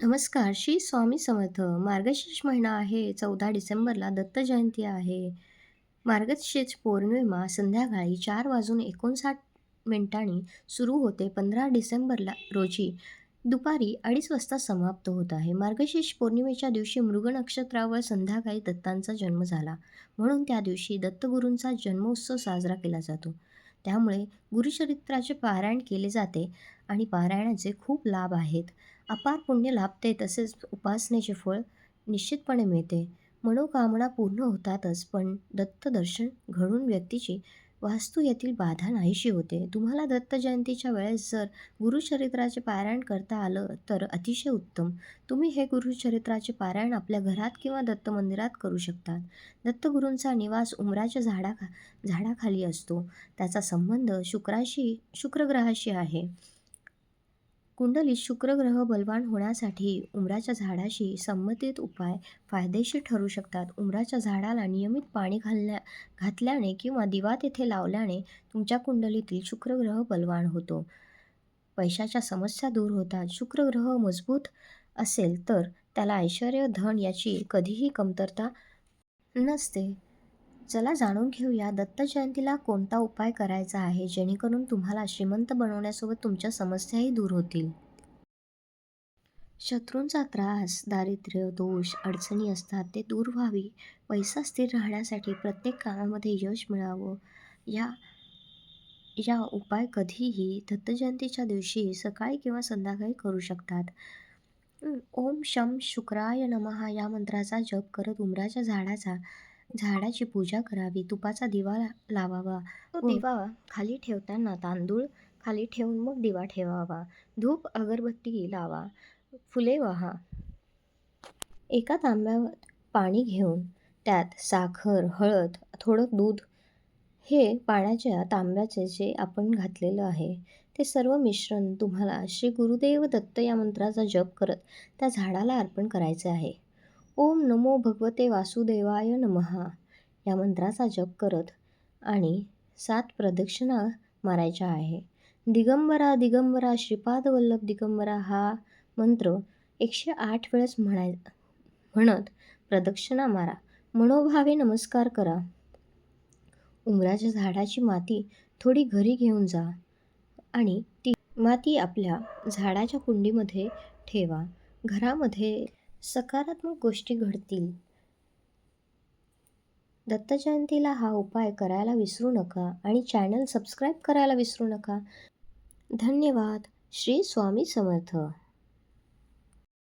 नमस्कार श्री स्वामी समर्थ. मार्गशीर्ष महिना आहे चौदा डिसेंबरला दत्त जयंती आहे. मार्गशीर्ष पौर्णिमा संध्याकाळी चार वाजून एकोणसाठ मिनिटांनी सुरू होते पंधरा डिसेंबरला रोजी. दुपारी अडीच वाजता समाप्त होत आहे. मार्गशीर्ष पौर्णिमेच्या दिवशी मृग नक्षत्रावर संध्याकाळी दत्तांचा जन्म झाला. म्हणून त्या दिवशी दत्तगुरूंचा जन्मोत्सव साजरा केला जातो. त्यामुळे गुरुचरित्राचे पारायण केले जाते आणि पारायणाचे खूप लाभ आहेत. अपार पुण्य लाभते तसेच उपासनेचे फळ निश्चितपणे मिळते. मनोकामना पूर्ण होतातच पण दत्त दर्शन घडून व्यक्तीची वास्तू येथील बाधा नाहीशी होते. तुम्हाला दत्त जयंतीच्या वेळेस जर गुरुचरित्राचे पारायण करता आलं तर अतिशय उत्तम. तुम्ही हे गुरुचरित्राचे पारायण आपल्या घरात किंवा दत्त मंदिरात करू शकतात दत्तगुरूंचा निवास उमराच्या झाडाखा झाडाखाली असतो. त्याचा संबंध शुक्राशी शुक्रग्रहाशी आहे. कुंडलीत शुक्रग्रह बलवान होण्यासाठी उमराच्या झाडाशी संबंधित उपाय फायदेशीर ठरू शकतात. उमराच्या झाडाला नियमित पाणी घालण्या घातल्याने किंवा दिवा तेथे लावल्याने तुमच्या कुंडलीतील शुक्रग्रह बलवान होतो. पैशाच्या समस्या दूर होतात. शुक्रग्रह मजबूत असेल तर त्याला ऐश्वर धन याची कधीही कमतरता नसते. चला जाणून घेऊया दत्त जयंतीला कोणता उपाय करायचा आहे जेणेकरून तुम्हाला श्रीमंत बनवण्यासोबत तुमच्या समस्याही दूर होतील. शत्रूंचा त्रास दारिद्र्य दोष अडचणी असतात ते दूर व्हावी. पैसा स्थिर राहण्यासाठी प्रत्येक कामामध्ये यश मिळावं. या या उपाय कधीही दत्तजयंतीच्या दिवशी सकाळी किंवा संध्याकाळी करू शकतात. ओम शम शुक्राय नमहा या मंत्राचा जप करत उमराच्या झाडाचा झाडाची पूजा करावी तुपाचा दिवा लावावा. तो दिवा खाली ठेवताना तांदूळ खाली ठेवून मग दिवा ठेवावा. धूप अगरबत्ती लावा. फुले वाहा. एका तांब्यावर पाणी घेऊन त्यात साखर हळद थोडं दूध हे पाण्याच्या तांब्याचे जे आपण घातलेलं आहे ते सर्व मिश्रण तुम्हाला श्री गुरुदेव दत्त या मंत्राचा जप करत त्या झाडाला अर्पण करायचे आहे. ओम नमो भगवते वासुदेवाय नमहा या मंत्राचा जप करत आणि सात प्रदक्षिणा मारायच्या आहे. दिगंबरा दिगंबरा श्रीपाद वल्लभ दिगंबरा हा मंत्र एकशे आठ वेळेस म्हणाय म्हणत प्रदक्षिणा मारा. मनोभावे नमस्कार करा. उमराच्या झाडाची माती थोडी घरी घेऊन जा आणि ती माती आपल्या झाडाच्या कुंडीमध्ये ठेवा. घरामध्ये सकारात्मक गोष्टी घडतील. दत्त जयंतीला हा उपाय करायला विसरू नका आणि चॅनल सबस्क्राईब करायला विसरू नका. धन्यवाद. श्री स्वामी समर्थ.